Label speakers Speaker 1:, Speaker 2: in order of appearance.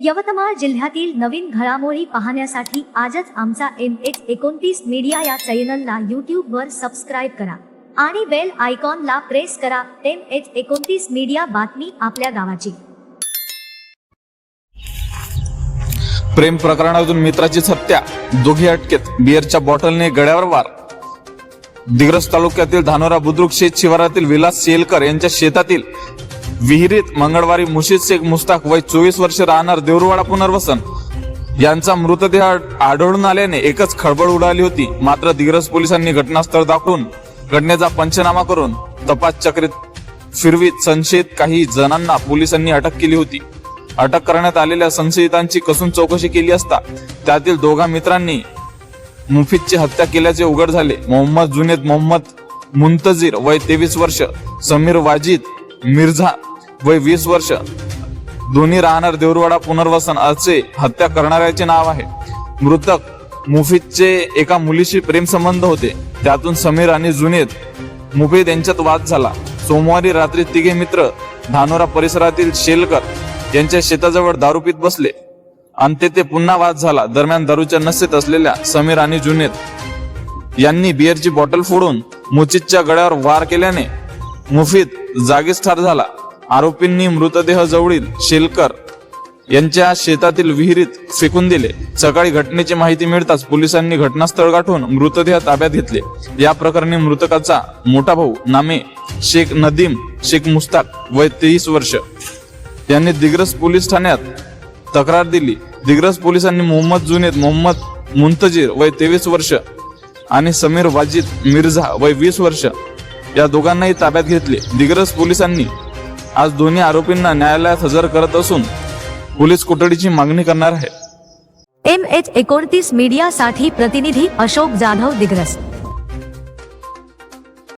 Speaker 1: यवतमाळ जिल्ह्यातील नवीन घडामोडी पाहण्यासाठी आजच आमचा एम एच एकोणतीस मीडिया या चॅनलला यूट्यूब वर सबस्क्राईब करा आणि बेल आयकॉनला प्रेस करा एम एच एकोणतीस मीडिया बातमी आपल्या गावाची.
Speaker 2: प्रेम प्रकरणातून मित्राचीच हत्या दोघे अटकेत बिअरच्या बॉटलने गळ्यावर वार. दिग्रस तालुक्यातील धानोरा बुद्रुक शेत शिवारातील विलास सेलकर यांच्या शेतातील विहिरीत मंगळवारी मुशीद शेख मुस्ताक वय चोवीस वर्ष राहणार देऊरवाडा पुनर्वसन. यांचा मृतदेह आढळून आल्याने एकच खळबळ उडाली होती. मात्र दिग्रस पोलिसांनी घटनास्थळ दाखवून घटनेचा पंचनामा करून तपास चक्रीत फिरवीत संशयित काही जणांना पोलिसांनी अटक केली होती. अटक करण्यात आलेल्या संशयितांची कसून चौकशी केली असता त्यातील दोघा मित्रांनी मुफीदची हत्या केल्याचे उघड झाले. मोहम्मद जुनेद मोहम्मद मुंतजीर वय तेवीस वर्ष समीर वाजिद मिर्झा वय वीस वर्ष. दोन्ही राहणार देऊरवाडा पुनर्वसन असे हत्या करणाऱ्याचे नाव आहे. मृतक मुफीदचे एका मुलीशी प्रेमसंबंध होते. त्यातून समीर आणि जुनेद मुफीद यांच्यात वाद झाला. सोमवारी रात्री तिघे मित्र धानोरा परिसरातील शेलकर यांच्या शेताजवळ दारू पित बसले. आणि तेथे पुन्हा वाद झाला. दरम्यान दारूच्या नसेत असलेल्या समीर आणि जुनेद यांनी बिअरची बॉटल फोडून मुचितच्या गळ्यावर वार केल्याने मुफीद जागीच ठार झाला. आरोपींनी मृतदेह जवळील शेलकर यांच्या शेतातील विहिरीत फेकून दिले. सकाळी घटनेची माहिती मिळताच पोलिसांनी घटनास्थळ गाठून मृतदेह ताब्यात घेतले. या प्रकरणी मृतकाचा मोठा भाऊ नामे शेख नदीम शेख मुस्ताक वय तेवीस वर्ष. यांनी दिग्रस पोलीस ठाण्यात तक्रार दिली. दिग्रस पोलिसांनी मोहम्मद जुनेद मोहम्मद मुंतजीर वय तेवीस वर्ष आणि समीर वाजिद मिर्झा वय वीस वर्ष या दोघांनाही ताब्यात घेतले. दिग्रस पोलिसांनी आज दोन्ही आरोपींना न्यायालयात हजर करत असून पोलीस कोठडीची मागणी करणार आहे
Speaker 1: एम एच एकोणतीस मीडियासाठी प्रतिनिधी अशोक जाधव दिग्रस.